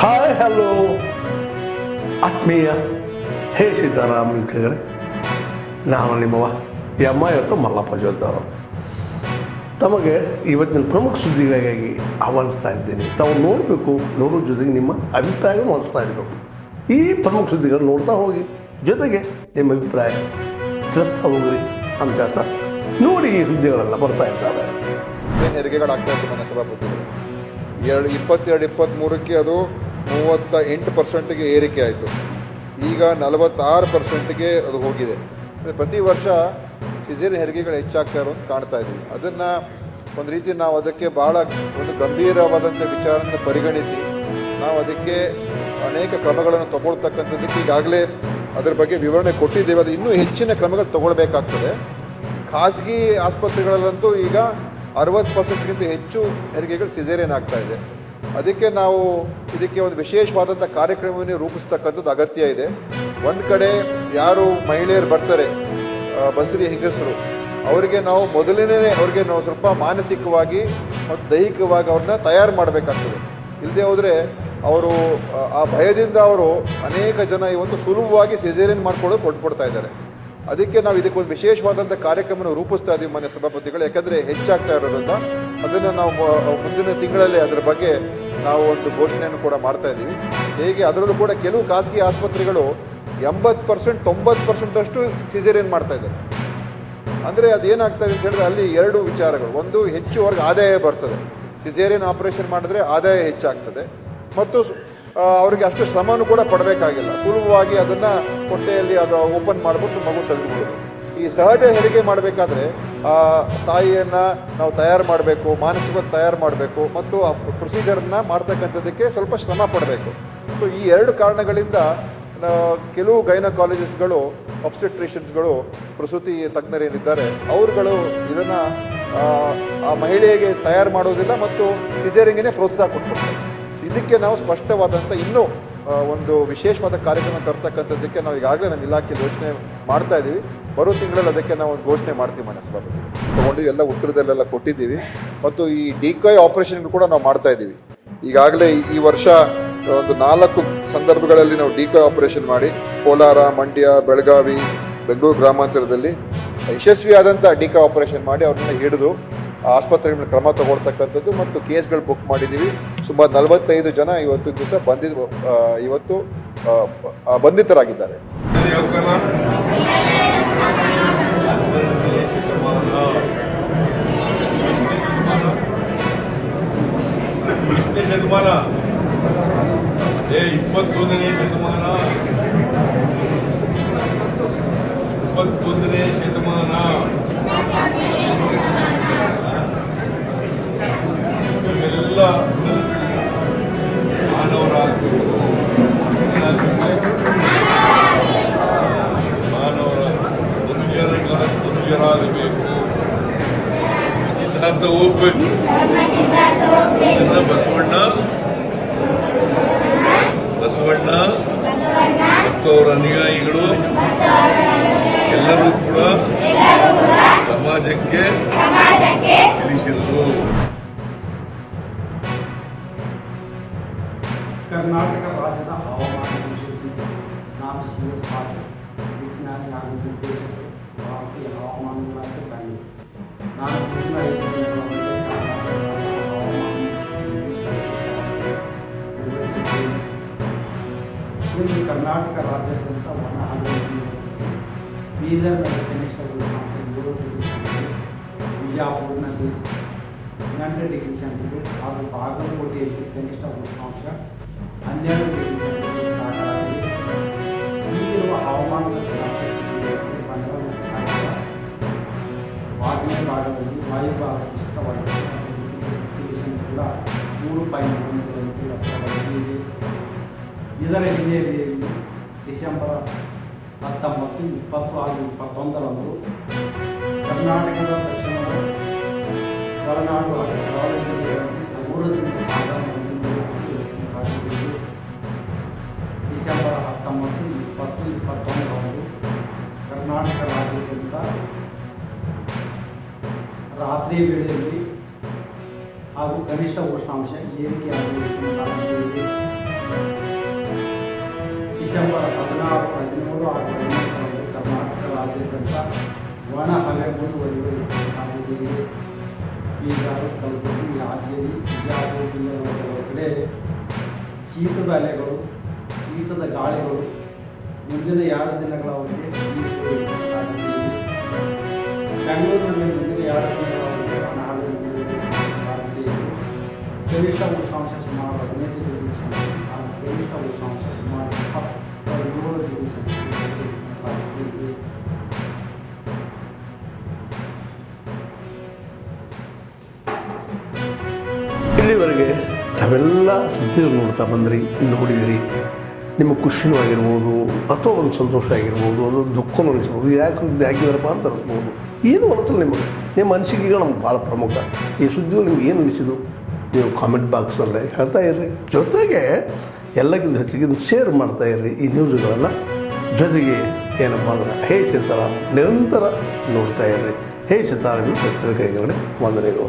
Hi hello ಆತ್ಮೀಯ, ಹೇ ಸೀತಾರಾಮ್ ವೀಕ್ಷಕರೇ, ನಾನು ನಿಮ್ಮವ ಎಮ್ಮ ಇವತ್ತು ಮಲ್ಲಪ್ಪ ಜೋತಾರು ತಮಗೆ ಇವತ್ತಿನ ಪ್ರಮುಖ ಸುದ್ದಿಗಳಿಗಾಗಿ ಆಹ್ವಾನಿಸ್ತಾ ಇದ್ದೇನೆ. ತಾವು ನೋಡಬೇಕು ನೋಡೋ ಜೊತೆಗೆ ನಿಮ್ಮ ಅಭಿಪ್ರಾಯಗಳು ಮಾಡಿಸ್ತಾ ಇರಬೇಕು. ಈ ಪ್ರಮುಖ ಸುದ್ದಿಗಳನ್ನು ನೋಡ್ತಾ ಹೋಗಿ, ಜೊತೆಗೆ ನಿಮ್ಮ ಅಭಿಪ್ರಾಯ ತಿಳಿಸ್ತಾ ಹೋಗ್ರಿ ಅಂತ ಹೇಳ್ತಾ ನೋಡಿ ಈ ಸುದ್ದಿಗಳೆಲ್ಲ ಬರ್ತಾ ಇದ್ದಾವೆ. ಹೆರಿಗೆಗಳಾಗ್ತಾ ಇತ್ತು ನನ್ನ ಸಭಾಪತಿ ಎರಡು, ಇಪ್ಪತ್ತೆರಡು ಇಪ್ಪತ್ತ್ಮೂರಕ್ಕೆ ಅದು ಮೂವತ್ತ ಎಂಟು ಪರ್ಸೆಂಟ್ಗೆ ಏರಿಕೆ ಆಯಿತು. ಈಗ ನಲವತ್ತಾರು ಪರ್ಸೆಂಟ್ಗೆ ಅದು ಹೋಗಿದೆ. ಅಂದರೆ ಪ್ರತಿ ವರ್ಷ ಸಿಜೇರಿಯನ್ ಹೆರಿಗೆಗಳು ಹೆಚ್ಚಾಗ್ತಾ ಇರೋದು ಕಾಣ್ತಾ ಇದ್ದೀವಿ ಅದನ್ನು ಒಂದು ರೀತಿ ನಾವು ಅದಕ್ಕೆ ಭಾಳ ಒಂದು ಗಂಭೀರವಾದಂಥ ವಿಚಾರವನ್ನು ಪರಿಗಣಿಸಿ, ನಾವು ಅದಕ್ಕೆ ಅನೇಕ ಕ್ರಮಗಳನ್ನು ತಗೊಳ್ತಕ್ಕಂಥದ್ದಕ್ಕೆ ಈಗಾಗಲೇ ಅದರ ಬಗ್ಗೆ ವಿವರಣೆ ಕೊಟ್ಟಿದ್ದೇವೆ. ಅದು ಇನ್ನೂ ಹೆಚ್ಚಿನ ಕ್ರಮಗಳು ತಗೊಳ್ಬೇಕಾಗ್ತದೆ. ಖಾಸಗಿ ಆಸ್ಪತ್ರೆಗಳಲ್ಲಂತೂ ಈಗ ಅರವತ್ತು ಪರ್ಸೆಂಟ್ಗಿಂತ ಹೆಚ್ಚು ಹೆರಿಗೆಗಳು ಸಿಜೇರಿಯನ್ ಆಗ್ತಾ ಇದೆ. ಅದಕ್ಕೆ ನಾವು ಇದಕ್ಕೆ ಒಂದು ವಿಶೇಷವಾದಂಥ ಕಾರ್ಯಕ್ರಮವನ್ನು ರೂಪಿಸ್ತಕ್ಕಂಥದ್ದು ಅಗತ್ಯ ಇದೆ. ಒಂದು ಕಡೆ ಯಾರು ಮಹಿಳೆಯರು ಬರ್ತಾರೆ ಬಸರಿ ಹೆಂಗಸರು ಅವರಿಗೆ ನಾವು ಮೊದಲನೇ ಅವ್ರಿಗೆ ನಾವು ಸ್ವಲ್ಪ ಮಾನಸಿಕವಾಗಿ ಮತ್ತು ದೈಹಿಕವಾಗಿ ಅವ್ರನ್ನ ತಯಾರು ಮಾಡಬೇಕಾಗ್ತದೆ. ಇಲ್ಲದೆ ಹೋದರೆ ಅವರು ಆ, ಭಯದಿಂದ ಅವರು ಅನೇಕ ಜನ ಇವತ್ತು ಸುಲಭವಾಗಿ ಸೆಜೇರಿಯನ್ ಮಾಡ್ಕೊಳ್ಳೋದು ಕೊಟ್ಬಿಡ್ತಾ ಇದ್ದಾರೆ. ಅದಕ್ಕೆ ನಾವು ಇದಕ್ಕೊಂದು ವಿಶೇಷವಾದಂಥ ಕಾರ್ಯಕ್ರಮವನ್ನು ರೂಪಿಸ್ತಾ ಇದ್ದೀವಿ ಮನೆ ಸಭಾಪತಿಗಳು ಯಾಕಂದರೆ ಹೆಚ್ಚಾಗ್ತಾ ಇರೋದ್ರಿಂದ ಅದನ್ನು ನಾವು ಮುಂದಿನ ತಿಂಗಳಲ್ಲಿ ಅದರ ಬಗ್ಗೆ ನಾವು ಒಂದು ಘೋಷಣೆಯನ್ನು ಕೂಡ ಮಾಡ್ತಾ ಇದ್ದೀವಿ. ಹೇಗೆ ಅದರಲ್ಲೂ ಕೂಡ ಕೆಲವು ಖಾಸಗಿ ಆಸ್ಪತ್ರೆಗಳು ಎಂಬತ್ತು ಪರ್ಸೆಂಟ್, ತೊಂಬತ್ತು ಪರ್ಸೆಂಟಷ್ಟು ಸಿಜೇರಿಯನ್ ಮಾಡ್ತಾ ಇದ್ದಾರೆ. ಅಂದರೆ ಅದೇನಾಗ್ತದೆ ಅಂತ ಹೇಳಿದ್ರೆ ಅಲ್ಲಿ ಎರಡು ವಿಚಾರಗಳು. ಒಂದು ಹೆಚ್ಚುವರೆಗೆ ಆದಾಯ ಬರ್ತದೆ. ಸಿಜೇರಿಯನ್ ಆಪರೇಷನ್ ಮಾಡಿದ್ರೆ ಆದಾಯ ಹೆಚ್ಚಾಗ್ತದೆ. ಮತ್ತು ಅವರಿಗೆ ಅಷ್ಟು ಶ್ರಮನೂ ಕೂಡ ಪಡಬೇಕಾಗಿಲ್ಲ. ಸುಲಭವಾಗಿ ಅದನ್ನು ಹೊಟ್ಟೆಯಲ್ಲಿ ಅದು ಓಪನ್ ಮಾಡಿಬಿಟ್ಟು ಮಗು ತೆಗೆದುಬಿಡೋದು ಈ ಸಹಜ ಹೆರಿಗೆ ಮಾಡಬೇಕಾದ್ರೆ, ಆ ತಾಯಿಯನ್ನು ನಾವು ತಯಾರು ಮಾಡಬೇಕು, ಮಾನಸಿಕವಾಗಿ ತಯಾರು ಮಾಡಬೇಕು ಮತ್ತು ಆ ಪ್ರೊಸೀಜರನ್ನ ಮಾಡ್ತಕ್ಕಂಥದ್ದಕ್ಕೆ ಸ್ವಲ್ಪ ಶ್ರಮ ಪಡಬೇಕು. ಸೊ ಈ ಎರಡು ಕಾರಣಗಳಿಂದ ಕೆಲವು ಗೈನಕಾಲಜಿಸ್ಟ್ಗಳು ಅಬ್ಸ್ಟೆಟ್ರಿಷನ್ಸ್ಗಳು ಪ್ರಸೂತಿ ತಜ್ಞರೇನಿದ್ದಾರೆ, ಅವರುಗಳು ಇದನ್ನು, ಆ ಮಹಿಳೆಗೆ ತಯಾರು ಮಾಡೋದಿಲ್ಲ ಮತ್ತು ಸಿಜರಿಂಗಿನೇ ಪ್ರೋತ್ಸಾಹ ಕೊಡ್ತಾರೆ ಇದಕ್ಕೆ ನಾವು ಸ್ಪಷ್ಟವಾದಂಥ ಇನ್ನೂ ಒಂದು ವಿಶೇಷವಾದ ಕಾರ್ಯಕ್ರಮ ತರ್ತಕ್ಕಂಥದ್ದಕ್ಕೆ ನಾವು ಈಗಾಗಲೇ ನಮ್ಮ ಇಲಾಖೆಯಲ್ಲಿ ಯೋಚನೆ ಮಾಡ್ತಾ ಇದ್ದೀವಿ ಬರೋ ತಿಂಗಳಲ್ಲಿ ಅದಕ್ಕೆ ನಾವು ಘೋಷಣೆ ಮಾಡ್ತೀವಿ ಮನೆ ಸಭಾಪತಿ ತಗೊಂಡು ಎಲ್ಲ ಉತ್ತರದಲ್ಲೆಲ್ಲ ಕೊಟ್ಟಿದ್ದೀವಿ. ಮತ್ತು ಈ ಡಿಕಾಯ್ ಆಪರೇಷನ್ ಕೂಡ ನಾವು ಮಾಡ್ತಾ ಇದ್ದೀವಿ. ಈಗಾಗಲೇ ಈ ವರ್ಷ ಒಂದು ನಾಲ್ಕು ಸಂದರ್ಭಗಳಲ್ಲಿ ನಾವು ಡಿಕಾಯ್ ಆಪರೇಷನ್ ಮಾಡಿ, ಕೋಲಾರ, ಮಂಡ್ಯ, ಬೆಳಗಾವಿ, ಬೆಂಗಳೂರು ಗ್ರಾಮಾಂತರದಲ್ಲಿ ಯಶಸ್ವಿಯಾದಂಥ ಡಿಕಾಯ್ ಆಪರೇಷನ್ ಮಾಡಿ ಅವ್ರನ್ನ ಹಿಡಿದು ಆಸ್ಪತ್ರೆಗಳ ಕ್ರಮ ತಗೊಳ್ತಕ್ಕಂಥದ್ದು ಮತ್ತು ಕೇಸ್ಗಳು ಬುಕ್ ಮಾಡಿದ್ದೀವಿ. ಸುಮಾರು ನಲವತ್ತೈದು ಜನ ಇವತ್ತು ದಿವಸ ಬಂದಿದ್ದು ಇವತ್ತು ಬಂಧಿತರಾಗಿದ್ದಾರೆ. ಇಪ್ಪತ್ತೊಂದನೇ ಶತಮಾನ. ಇಪ್ಪತ್ತೊಂದನೇ ಶತಮಾನ. ಇವೆಲ್ಲ ಮಾನವರಾಗಬೇಕು ಮಾನವರ ಮನುಷ್ಯರ ಮನುಷ್ಯರಾಗಬೇಕು. ಸಿದ್ಧಾಂತ ಹೋಗ್ಬೇಕು ಕರ್ನಾಟಕ ರಾಜ್ಯದ ಹವಾಮಾನ ಮುನ್ಸೂಚನೆ ನಾನು ಸಿ ಎಸ್ ಪಾಟೀಲ್ ವಿಜ್ಞಾನಿ ಹಾಗೂ ನಿರ್ದೇಶಕರು ಭಾರತೀಯ ಹವಾಮಾನ ಇಲಾಖೆ ಬೆಂಗಳೂರು ನಾನು ಮುಂದಿನ ಐದು ದಿನಗಳಲ್ಲಿ ಕರ್ನಾಟಕ ರಾಜ್ಯದ ಹವಾಮಾನ ಮುನ್ಸೂಚನೆ ನಿರ್ವಹಿಸುತ್ತೇನೆ ಇಂದು ಕರ್ನಾಟಕ ರಾಜ್ಯಾದ್ಯಂತ ಒಣ ಹಲವು ಬೀದರ್ನಲ್ಲಿ ಕನಿಷ್ಠ ಉಷ್ಣಾಂಶ ಏಳು ಡಿಗ್ರಿ ಸೆಂಟಿಗ್ರೇಡ್ ಬಿಜಾಪುರ್ನಲ್ಲಿ ಹನ್ನೆರಡು ಡಿಗ್ರಿ ಸೆಂಟಿಗ್ರೇಡ್ ಹಾಗೂ ಬಾಗಲಕೋಟೆಯಲ್ಲಿ ಕನಿಷ್ಠ ಉಷ್ಣಾಂಶ ಮೂರು ಪಾಯಿಂಟ್ ಒಂದು ಕಿಲೋಮೀಟರ್ ಹತ್ತಿರವಾಗಿ ಇದೆ ಇದರ ಹಿನ್ನೆಲೆಯಲ್ಲಿ ಡಿಸೆಂಬರ್ ಹತ್ತೊಂಬತ್ತು, ಇಪ್ಪತ್ತು ಹಾಗೂ ಇಪ್ಪತ್ತೊಂದರಂದು ಕರ್ನಾಟಕದ ದಕ್ಷಿಣದ ಒಳನಾಡು ಹಾಗೂ ಕರಾವಳಿ ಜಿಲ್ಲೆಗಳಲ್ಲಿ ಇದೆ ಡಿಸೆಂಬರ್ ಹತ್ತೊಂಬತ್ತು, ಇಪ್ಪತ್ತು, ಇಪ್ಪತ್ತೊಂದರಂದು ಕರ್ನಾಟಕ ರಾಜ್ಯದಿಂದ ರಾತ್ರಿ ವೇಳೆಯಲ್ಲಿ ಹಾಗೂ ಕನಿಷ್ಠ ಉಷ್ಣಾಂಶ ಏರಿಕೆಯಾಗುವ ಸಾಧ್ಯತೆ ಡಿಸೆಂಬರ್ ಹದಿನಾರು ಹದಿಮೂರು ಹಾಗೂ ಹದಿನೆಂಟರಂದು ಕರ್ನಾಟಕ ರಾಜ್ಯಾದ್ಯಂತ ಒಣ ಹವೆ ಮುಂದುವರಿಯುವ ಸಾಧ್ಯತೆಯಿದೆ. ಬೀದರ್, ಕಲಬುರಗಿ ಹಾವೇರಿ ಬಿಜಾಪುರ ಜಿಲ್ಲೆಗಳ ಕಡೆ ಶೀತದ ಅಲೆಗಳು, ಶೀತದ ಗಾಳಿಗಳು ಮುಂದಿನ ಎರಡು ದಿನಗಳವರೆಗೆ ಸಾಧ್ಯತೆ ಬೆಂಗಳೂರಿನಲ್ಲಿ ಮುಂದಿನ ಎರಡು ದಿನಗಳವರೆಗೆ ಇಲ್ಲಿವರೆಗೆ ತಾವೆಲ್ಲ ಸುದ್ದಿ ನೋಡ್ತಾ ಬಂದ್ರಿ, ನೋಡಿದಿರಿ. ನಿಮ್ಮ ಖುಷಿನೂ ಆಗಿರ್ಬೋದು, ಅಥವಾ ಒಂದು ಸಂತೋಷ ಆಗಿರ್ಬೋದು, ಅದು ದುಃಖನೂ ಅನಿಸ್ಬೋದು, ಯಾಕೆ ಇದು ಹಾಕಿದಾರಪ್ಪ ಅಂತ ಅನಿಸ್ಬೋದು. ಏನು ಅನಿಸಲ್ಲ ನಿಮಗೆ. ನಿಮ್ಮ ಅನಿಸಿಕೆಗಳು ನಮ್ಗೆ ಭಾಳ ಪ್ರಮುಖ. ಈ ಸುದ್ದಿಗಳು ನಿಮ್ಗೆ ಏನು ಅನಿಸಿದು ನೀವು ಕಾಮೆಂಟ್ ಬಾಕ್ಸಲ್ಲೇ ಹೇಳ್ತಾ ಇರ್ರಿ. ಜೊತೆಗೆ ಎಲ್ಲಕ್ಕಿಂತ ಹೆಚ್ಚಿಗೆ ಶೇರ್ ಮಾಡ್ತಾ ಇರ್ರಿ ಈ ನ್ಯೂಸ್ಗಳನ್ನು ಜೊತೆಗೆ ಏನಪ್ಪ ಅಂದ್ರೆ ಹೇ ಸೀತಾರಾಮ್ ನಿರಂತರ ನೋಡ್ತಾ ಇರ್ರಿ. ಹೇ ಸತ್ಯದ ಕೈಗಡೆ ವಂದನೆಗಳು.